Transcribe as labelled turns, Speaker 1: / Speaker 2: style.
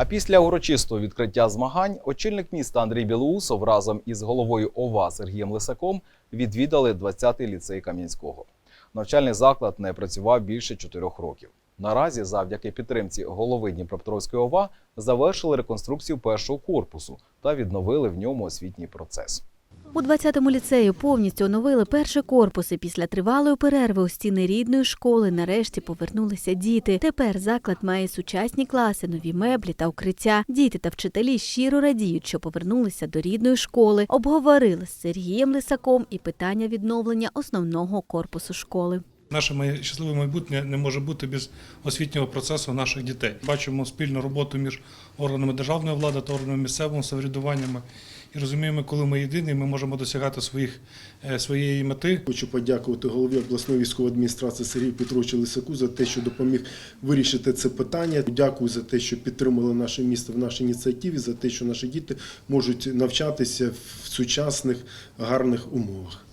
Speaker 1: А після урочистого відкриття змагань очільник міста Андрій Білоусов разом із головою ОВА Сергієм Лисаком відвідали 20-й ліцей Кам'янського. Навчальний заклад не працював більше чотирьох років. Наразі, завдяки підтримці голови Дніпропетровської ОВА, завершили реконструкцію першого корпусу та відновили в ньому освітній процес.
Speaker 2: У 20-му ліцею повністю оновили перший корпус і після тривалої перерви у стіни рідної школи нарешті повернулися діти. Тепер заклад має сучасні класи, нові меблі та укриття. Діти та вчителі щиро радіють, що повернулися до рідної школи. Обговорили з Сергієм Лисаком і питання відновлення основного корпусу школи.
Speaker 3: Наше щасливе майбутнє не може бути без освітнього процесу наших дітей. Бачимо спільну роботу між органами державної влади та органами місцевого самоврядуваннями. І розуміємо, коли ми єдині, ми можемо досягати своїх, е, своєї мети.
Speaker 4: Хочу подякувати голові обласної військової адміністрації Сергію Петровичу Лисаку за те, що допоміг вирішити це питання. Дякую за те, що підтримали наше місто в нашій ініціативі, за те, що наші діти можуть навчатися в сучасних гарних умовах.